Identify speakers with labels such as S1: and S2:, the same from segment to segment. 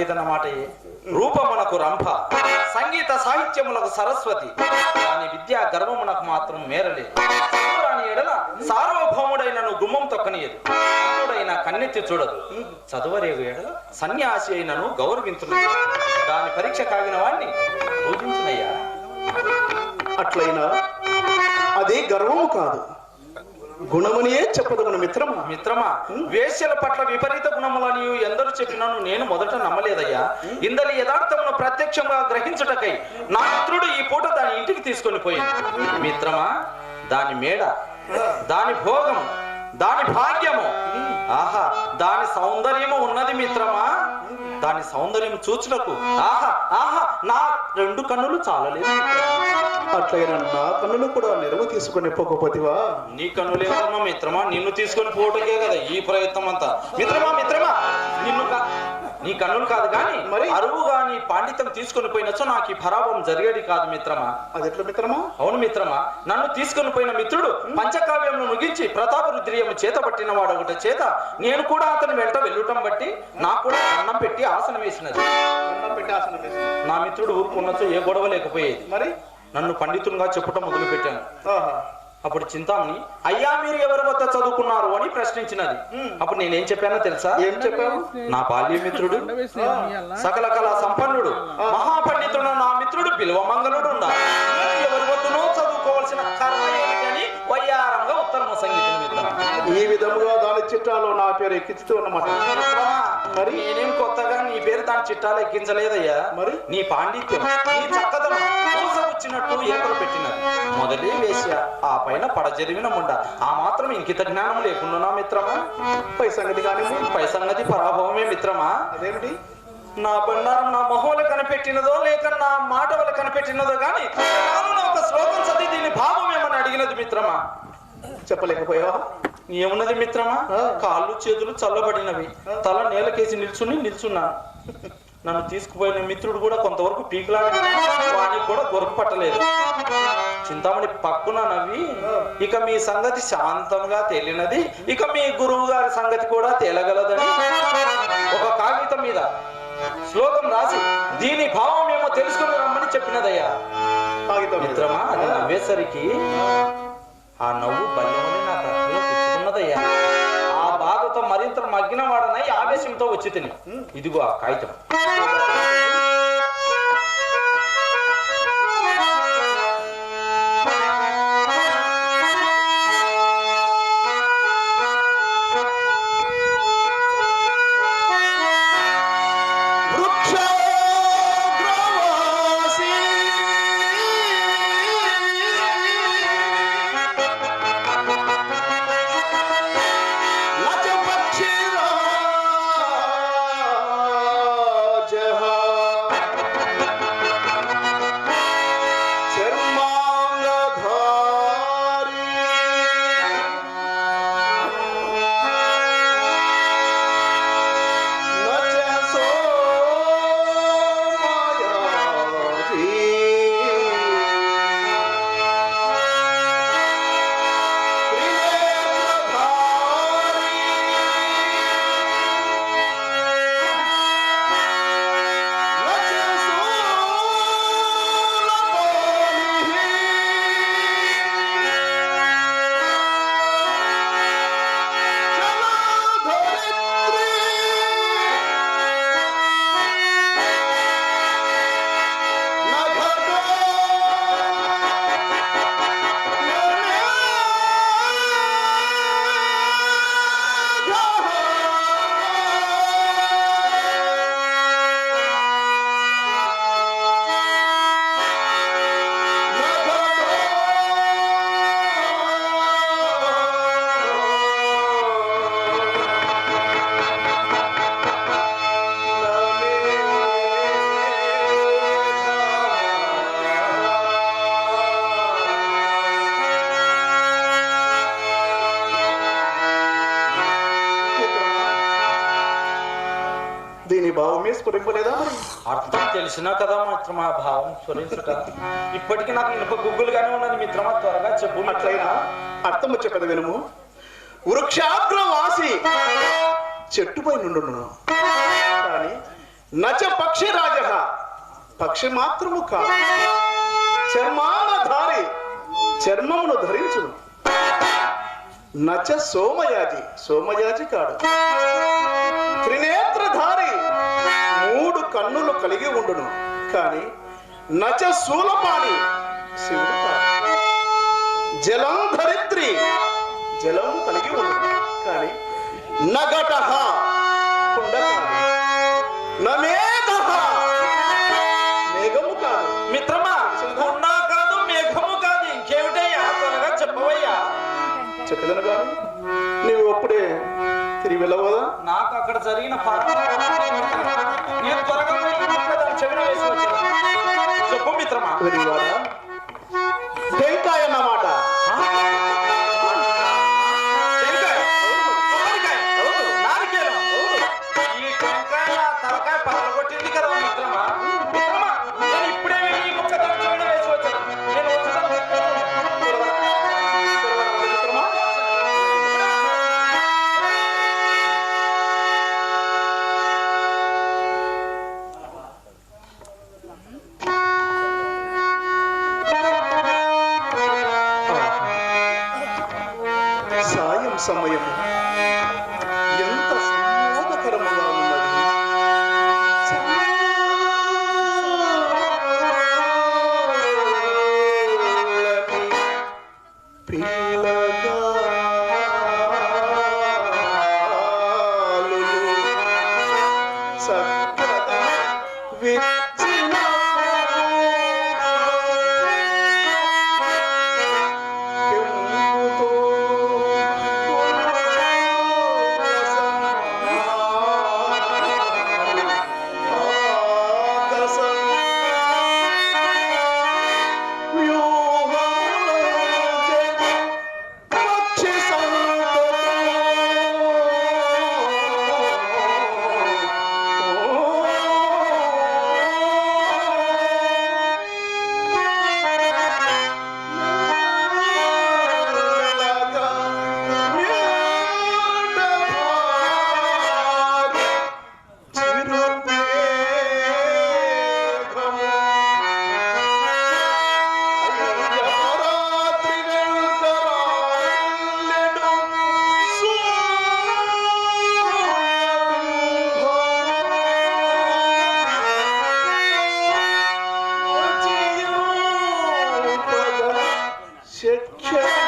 S1: లేదన్నమాట రూపమునకు రంభ సంగీత సాహిత్యములకు సరస్వతి దాని విద్యా గర్వమునకు మాత్రం మేరలేదు చదువురాని ఎడల సార్వభౌముడైనను గుమ్మం తొక్కనియదు. అంతుడైన కన్నెత్తి చూడదు. చదువరేగు ఎడల సన్యాసి అయినను గౌరవించున్నది దాని పరీక్ష కాగిన వాణ్ణి పూజించినయ్యా
S2: అట్లయినా అది గర్వము కాదు. గుణమునియే చెప్పదగున మిత్రమా?
S1: మిత్రమా? వేశ్యల పట్ల విపరీత గుణములని ఎందరు చెప్పినాను నేను మొదట నమ్మలేదయ్యా. ఇందలి యథార్థమును ప్రత్యక్షంగా గ్రహించుటకై నా మిత్రుడు ఈ పూట దాని ఇంటికి తీసుకొని పోయింది మిత్రమా దాని మేడ దాని భోగము దాని భాగ్యము ఆహా దాని సౌందర్యము ఉన్నది మిత్రమా? దాని సౌందర్యం చూచుటకు. ఆహా ఆహా నా రెండు కన్నులు చాలలేదు.
S2: అట్లయినా నా కన్నులు కూడా నిలవ తీసుకుని పోకపోతివా
S1: నీ కన్నులేదమ్మా మిత్రమా? నిన్ను తీసుకొని పోవటకే కదా ఈ ప్రయత్నం అంతా మిత్రమా మిత్రమా? నిన్ను నీ కన్నులు కాదు కానీ
S2: మరి?
S1: అరువుగా నీ పాండిత్యం తీసుకొని పోయినచో నాకు ఈ పరాభవం జరిగేది కాదు మిత్రమా?
S2: అది ఎట్లా మిత్రమా?
S1: అవును మిత్రమా నన్ను తీసుకొని పోయిన మిత్రుడు పంచకావ్యంను ముగించి ప్రతాప రుద్రియము చేత పట్టిన వాడు ఒకటి చేత నేను కూడా అతని వెంట వెళ్ళటం బట్టి నాకు కూడా అన్నం పెట్టి ఆసనం వేసినది.
S2: అన్నం పెట్టి ఆసనం.
S1: నా మిత్రుడు ఊరుకున్నచో ఏ గొడవ లేకపోయేది.
S2: మరి?
S1: నన్ను పండితునిగా చెప్పటం మొదలు పెట్టాను అప్పుడు చింతామణి అయ్యా మీరు ఎవరి వద్ద చదువుకున్నారు? అని ప్రశ్నించినది. అప్పుడు నేనేం చెప్పానో తెలుసా?
S2: ఏం చెప్పావు?
S1: నా బాల్యమిత్రుడు. సకల కళా సంపన్నుడు. మహాపండితుడు నా మిత్రుడు బిల్వమంగళుడు ఎవరి వద్దనో చదువుకోవాల్సిన కర్మ ఏమిటని వయ్యారంగా ఉత్తరము సంగీతం
S2: ఈ విధముగా చిట్టాలో నా పేరు ఎక్కిస్తూ ఉన్నమాట
S1: మరి? నేనేం కొత్తగా నీ పేరు దాని చిట్టాలు ఎక్కించలేదయ్యా.
S2: మరి?
S1: నీ పాండిత్యం నీ చక్కదనం పూస వచ్చినట్టు ఏకలు పెట్టినది మొదలే వేశ్య ఆ పైన పడజరిగిన ముండ. ఆ మాత్రం ఇంకిత జ్ఞానం లేకుండా మిత్రమా?
S2: పై సంగతి కానీ
S1: పై సంగతి పరాభవమే మిత్రమా?
S2: అదేమిటి?
S1: నా బండారం నా మొహంలో కనిపెట్టినదో లేక నా మాట వల్ల కనిపెట్టినదో గాని నాలో ఒక శ్లోకం చదివి దీని భావం ఏమని అడిగినది మిత్రమా?
S2: చెప్పలేకపోయావా?
S1: ఏమున్నది మిత్రమా? కాళ్ళు చేతులు చల్లబడినవి. తల నేలకేసి నిల్చుని నిల్చున్నా. నన్ను తీసుకుపోయిన మిత్రుడు కూడా కొంతవరకు పీకులాడి వానికి కూడా గొరకు పట్టలేదు చింతామణి పక్కున నవ్వి ఇక మీ సంగతి శాంతంగా తేలినది. ఇక మీ గురువు గారి సంగతి కూడా తేలగలదని. ఒక కాగితం మీద శ్లోకం రాసి దీని భావం ఏమో తెలుసుకుని రమ్మని చెప్పినదయ్యా.
S2: కాగితం.
S1: మిత్రమా అది నవ్వేసరికి ఆ నవ్వు బల్యమని నా ఆ బాధతో మరింత మగ్గిన వాడనై ఆవేశంతో వచ్చి తిని ఇదిగో ఆ కాగితం.
S2: స్ఫురింపలేదా
S1: అర్థం తెలిసినా కదా మిత్రమా భావం స్వరించుట ఇప్పటికీ నాకు ఇనుప గుగ్గులుగానే ఉన్నది మిత్రమా త్వరగా చెప్పు
S2: అట్లయినా అర్థము చెప్పదు వినుము. వృక్షాగ్రవాసి చెట్టుపై నుండును. కానీ నచ పక్షి రాజ పక్షి మాత్రము కాదు. చర్మానధారి చర్మమును ధరించును. నచ సోమయాజి సోమయాజి కాడు మూడు కన్నులు కలిగి ఉండును. కానీ నచ శూలపాణి శివుడు జలం ధరిత్రి జలం కలిగి ఉండును. కానీ నగట మేఘము కాదు.
S1: మిత్రమా ఉన్నా కాదు మేఘము కాదు. ఇంకేమిటయ్యా? త్వరగా చెప్పవయ్యా.
S2: చెప్పేదను కానీ నీవు అప్పుడే తిరిగి వెళ్ళవదా
S1: నాకు అక్కడ జరిగిన నేను త్వరగా చెవిన వేసి మిత్రమా?
S2: Tschüss.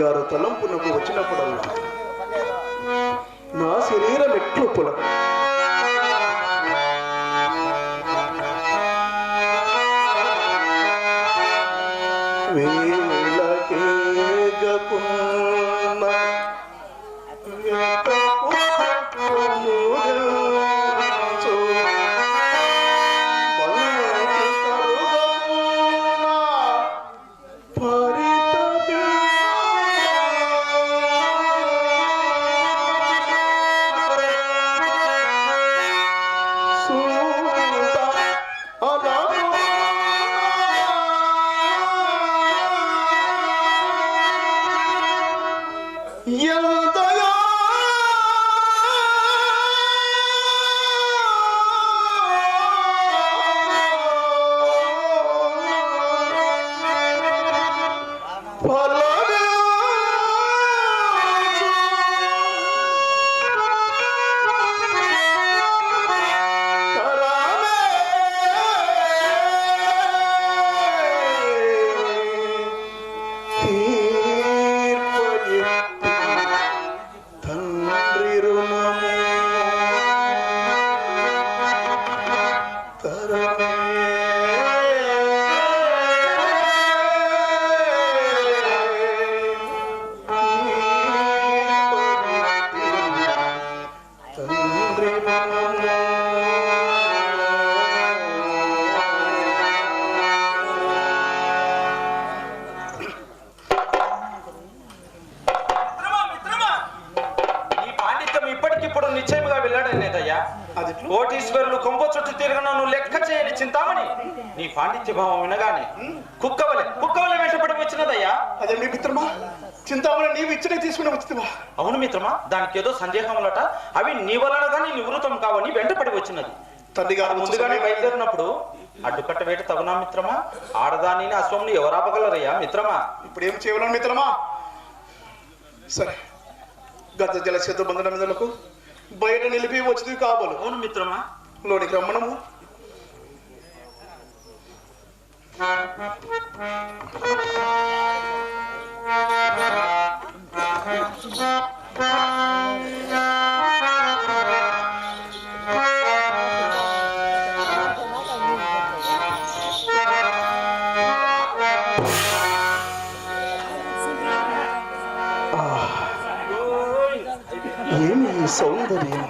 S2: గారు తలంపునకు వచ్చినప్పుడల్లా నా శరీరం ఎట్లు పుల. గపా やだ
S1: కోటీశ్వరులు కొంప చుట్టూ తిరగన నువ్వు లెక్క చేయని చింతామణి. నీ పాండిత్య భావం వినగానే కుక్కవలె కుక్కవలె వెంటపడి వచ్చినదయ్యా.
S2: అదే మీ మిత్రమా? చింతామణి నీవు ఇచ్చడే తీసుకుని వచ్చితివా?
S1: అవును మిత్రమా దానికి ఏదో సందేహములట. అవి నీ వలన గాని నివృత్తం కావని వెంటపడి వచ్చినది.
S2: తండ్రి గారు
S1: ముందుగానే బయలుదేరినప్పుడు అడ్డుకట్ట వేట తగునా మిత్రమా? ఆడదానిని అశ్వముని ఎవరు ఆపగలరయ్యా మిత్రమా?
S2: ఇప్పుడు ఏం చేయగలను మిత్రమా? సరే. గత జల చేత బంధన మీదలకు బయట నిలిపి వచ్చింది కాబోలు.
S1: అవును మిత్రమా.
S2: లోనికి రమ్మనము. ఏమి ఈ సౌందర్యం?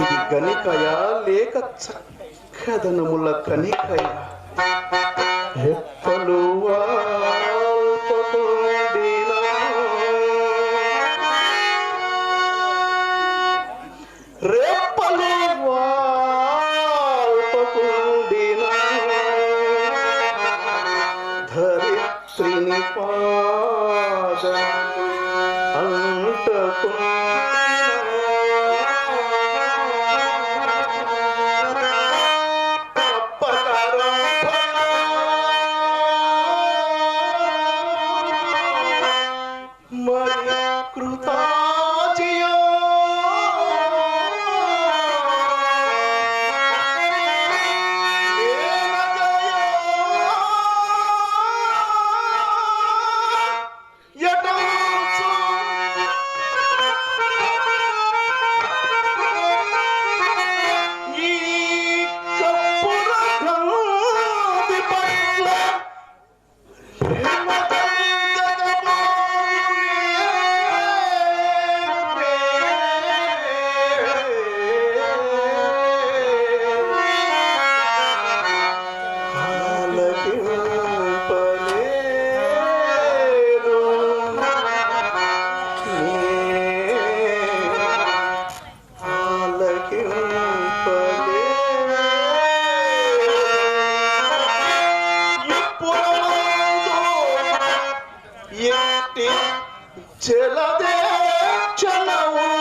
S2: ఇది గనికయ లేక చక్కదనముల కనికయ Chela de Chanawa.